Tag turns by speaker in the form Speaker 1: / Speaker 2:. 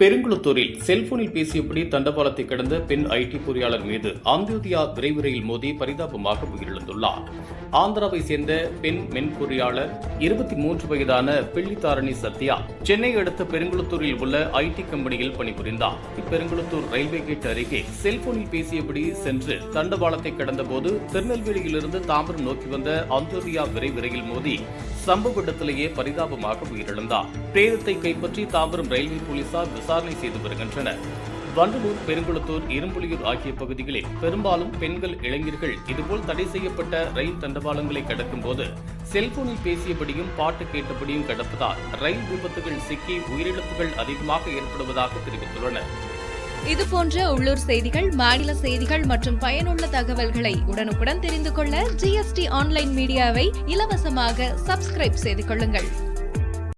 Speaker 1: பெருங்குளத்தூரில் செல்போனில் பேசியபடி தண்டவாளத்தை கடந்த பெண் ஐடி பொறியாளர் மீது அந்தியோதயா விரைவு ரயில் மோதி பரிதாபமாக உயிரிழந்துள்ளார். ஆந்திராவை சேர்ந்த பெண் மென் பொறியாளர் இருபத்தி மூன்று வயதான பிள்ளித்தாரணி சத்யா சென்னை அடுத்த பெருங்குளத்தூரில் உள்ள ஐடி கம்பெனியில் பணிபுரிந்தார். பெருங்குளத்தூர் ரயில்வே கேட் அருகே செல்போனில் பேசியபடி சென்று தண்டவாளத்தை கடந்தபோது திருநெல்வேலியிலிருந்து தாம்பரம் நோக்கி வந்த அந்தியோதயா விரைவு ரயில் மோதி சம்பவ இடத்திலேயே பரிதாபமாக உயிரிழந்தார். பிரேதத்தை கைப்பற்றி தாம்பரம் ரயில்வே போலீசார் விசாரணை செய்து வருகின்றனர். வண்டலூர் பெருங்குளத்தூர் இரும்புலியூர் ஆகிய பகுதிகளில் பெரும்பாலும் பெண்கள் இளைஞர்கள் இதுபோல் தடை செய்யப்பட்ட ரயில் தண்டவாளங்களை கடக்கும்போது செல்போனில் பேசியபடியும் பாட்டு கேட்டபடியும் கடப்பதால் ரயில் விபத்துகள் சிக்கி உயிரிழப்புகள் அதிகமாக ஏற்படுவதாக தெரிவித்துள்ளனர்.
Speaker 2: இது போன்ற உள்ளூர் செய்திகள் மாநில செய்திகள் மற்றும் பயனுள்ள தகவல்களை உடனுக்குடன் தெரிந்து கொள்ள ஜிஎஸ்டி ஆன்லைன் மீடியாவை இலவசமாக சப்ஸ்கிரைப் செய்து கொள்ளுங்கள்.